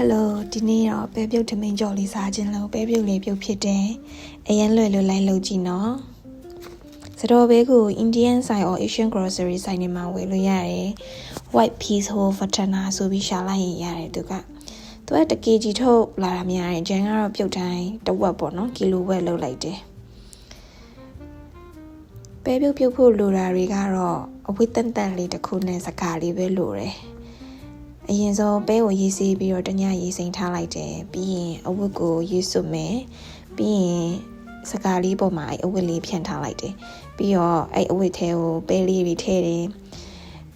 Hello ဒီနေ့တော့ပဲပြုတ်ထမင်းကြော်လေးစားခြင်းလို့ပဲပြုတ်လေးပြုတ်ဖြစ်တယ်။အရင်လွယ်လွယ်လိုက်လုပ်ကြည့်နော်။စတော်ဘေးကို Indian ဆိုင် or Asian grocery ဆိုင်တွေမှာဝယ်လို့ရတယ်။ White Peas Whole Fatana ဆိုပြီးရှာလိုက်ရင်ရတယ်သူက။သူက1 kg ထုတ်လာတာများတယ်။ဂျန်ကတော့ပြုတ်တိုင်းတစ်ဝက်ပေါ့နော်။ကီလိုဝက်လောက်လိုက်တယ်။ပဲပြုတ်ပြုတ်ဖို့လိုတာတွေကတော့အဝိတန်တန်လေးတစ်ခုနဲ့စကားလေးပဲလိုတယ်။ အရင်ဆုံးပဲကိုရေးဆေးပြီးတော့တညရေးစိမ်ထားလိုက်တယ်ပြီးရင်အဝတ်ကိုရေးစွတ်မယ်ပြီးရင်စကားလေးပေါ်မှာအဲ့အဝတ်လေးဖြန့်ထားလိုက်တယ်ပြီးတော့အဲ့အဝတ်ထဲကိုပဲလေးတွေထည့်တယ်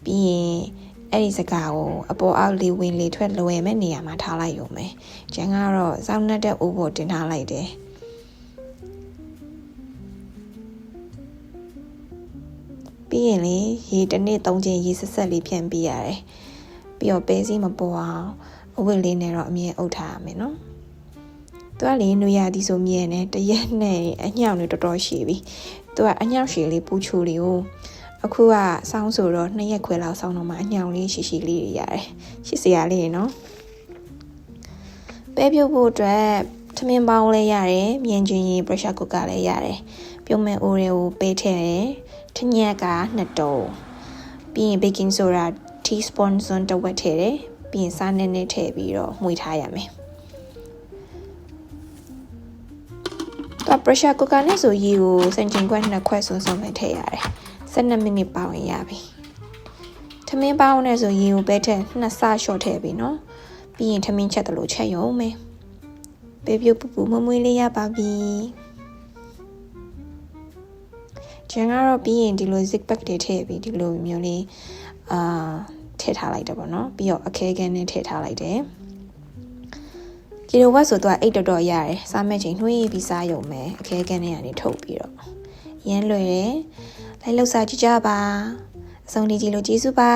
ပြီးရင်အဲ့ဒီစကားကိုအပေါ်အောက်လေးဝင်လေးထွက်လွယ်မဲ့နေရာမှာထားလိုက်ရုံပဲကျန်ကတော့စောင်းနှက်တဲ့အိုးပေါ်တင်ထားလိုက်တယ်ပြီးရင်လေရေတစ်နေ့၃ချိန်ရေဆက်ဆက်လေးဖြန့်ပေးရတယ် ပြီးတော့ပဲစည်းမပေါ်အောင်အဝတ်လေးနဲ့တော့အမြဲအုပ်ထားရမယ်နော်သူကလေနွေရသည်ဆိုမြဲနေတရက်နဲ့အညောင်တွေတော်တော်ရှည်ပြီသူကအညောင်ရှည်လေးပူချိုလေးကိုအခုကစောင်းဆိုတော့နှစ်ရက်ခွဲလောက်စောင်းတော့မှအညောင်လေးရှည်ရှည်လေးတွေရတယ်ရှစ်စရာလေးနော်ပဲပြုတ်ဖို့အတွက်ထမင်းပေါင်းလည်းရတယ်မြင်ချင်းရင် pressure cooker လည်းရတယ်ပြုံးမဲ့အိုးတွေကိုပေးထည့်တယ်ထညက်က2တုံးပြီးရင် baking soda teaspoon စွန်းတစ်ဝက်ထည့်တယ်ပြီးရင်စားနည်းနည်းထည့်ပြီးတော့မှုထားရမယ်တော့ pressure cooker နဲ့ဆိုရေကိုစံချိန်ခွက်နှစ်ခွက်စွန်းစွန်းပဲထည့်ရတယ်12မိနစ်ပေါင်းရင်ရပြီထမင်းပေါင်းနဲ့ဆိုရေကိုပဲထည့်နှစ်ဆရှော့ထည့်ပြီနော်ပြီးရင်ထမင်းချက်တလို့ချက်ရုံမယ်ပေပြုတ်ပူပူမမွေးလေးရပါပြီကျန်ကတော့ပြီးရင်ဒီလို zig pack တွေထည့်ပြီးဒီလိုမျိုးလေး အာထည့်ထားလိုက်တယ်ပေါ့နော်ပြီးတော့အခဲခဲနဲ့ထည့်ထားလိုက်တယ်ကီလိုဝတ်ဆိုတော့အိတ်တော်တော်ရတယ်စားမဲ့ချိန်နှွေးပြီးစားရုံပဲအခဲခဲနဲ့ကနေထုတ်ပြီးတော့ရမ်းလွယ်တယ်လိုက်လောက်စားကြည့်ကြပါအဆုံးလေးကြည့်လို့ကျေးဇူးပါ